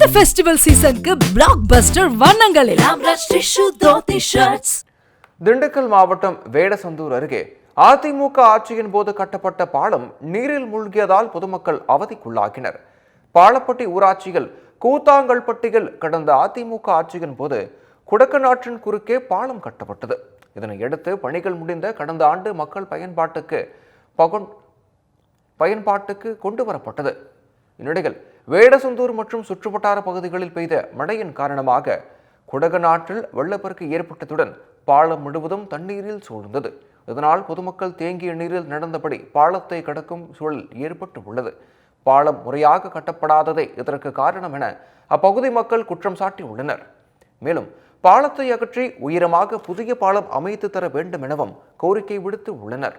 இந்த ஃபெஸ்டிவல் சீசனுக்கு பிளாக் பஸ்டர் வண்ணங்களில் திண்டுக்கல் மாவட்டம் வேடசந்தூர் அருகே அதிமுக ஆட்சியின் போது கட்டப்பட்ட பாலம் நீரில் மூழ்கியதால் பொதுமக்கள் அவதிக்குள்ளாகினர். பாலப்பட்டி ஊராட்சியில் கூத்தாங்கல்பட்டியில் கடந்த அதிமுக ஆட்சியின் போது குடக்கநாற்றின் குறுக்கே பாலம் கட்டப்பட்டது. இதனையடுத்து பணிகள் முடிந்த கடந்த ஆண்டு மக்கள் பயன்பாட்டுக்கு பகன் பயன்பாட்டுக்கு கொண்டு வரப்பட்டது. இந்நிலையில் வேடசந்தூர் மற்றும் சுற்றுவட்டார பகுதிகளில் பெய்த மழையின் காரணமாக குடகநாட்டில் வெள்ளப்பெருக்கு ஏற்பட்டதுடன் பாலம் முழுவதும் தண்ணீரில் சூழ்ந்தது. இதனால் பொதுமக்கள் தேங்கிய நீரில் நடந்தபடி பாலத்தை கடக்கும் சூழல் ஏற்பட்டு உள்ளது பாலம் முறையாக கட்டப்படாததே இதற்கு காரணம் என அப்பகுதி மக்கள் குற்றம் சாட்டியுள்ளனர். மேலும் பாலத்தை அகற்றி உயரமாக புதிய பாலம் அமைத்து தர வேண்டும் எனவும் கோரிக்கை விடுத்து உள்ளனர்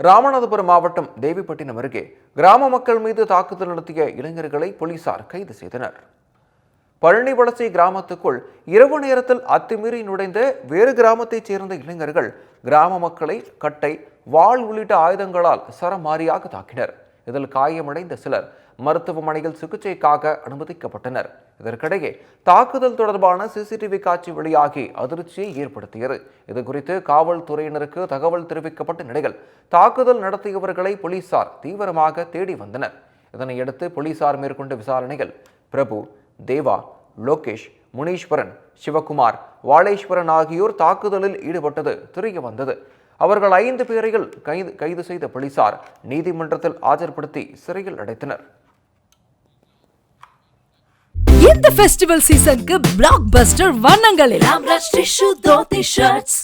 ராமநாதபுரம் மாவட்டம் தேவிப்பட்டினம் அருகே கிராம மக்கள் மீது தாக்குதல் நடத்திய இளைஞர்களை போலீசார் கைது செய்தனர். பழனி வளசை கிராமத்துக்குள் இரவு நேரத்தில் அத்துமீறி நுழைந்த வேறு கிராமத்தைச் சேர்ந்த இளைஞர்கள் கிராம மக்களை கட்டை வாள் உள்ளிட்ட ஆயுதங்களால் சரமாரியாக தாக்கினர். இதில் காயமடைந்த சிலர் மருத்துவமனையில் சிகிச்சைக்காக அனுமதிக்கப்பட்டனர். இதற்கிடையே தாக்குதல் தொடர்பான சிசிடிவி காட்சி வெளியாகி அதிர்ச்சியை ஏற்படுத்தியது. இது குறித்து காவல்துறையினருக்கு தகவல் தெரிவிக்கப்பட்ட நிலையில் தாக்குதல் நடத்தியவர்களை போலீசார் தீவிரமாக தேடி வந்தனர். இதனையடுத்து போலீசார் மேற்கொண்ட விசாரணைகள் பிரபு தேவா லோகேஷ் முனீஸ்வரன் சிவகுமார் வாழேஸ்வரன் ஆகியோர் தாக்குதலில் ஈடுபட்டது தெரிய வந்தது. அவர்கள் ஐந்து பேரையில் கைது கைது செய்த போலீசார் நீதிமன்றத்தில் ஆஜர்படுத்தி சிறையில் அடைத்தனர். இந்த ஃபெஸ்டிவல் சீசனுக்கு பிளாக் பஸ்டர் வண்ணங்கள் எல்லாம். ஆம்ரஷ் டிஷ்யூ தோத்தி ஷர்ட்ஸ்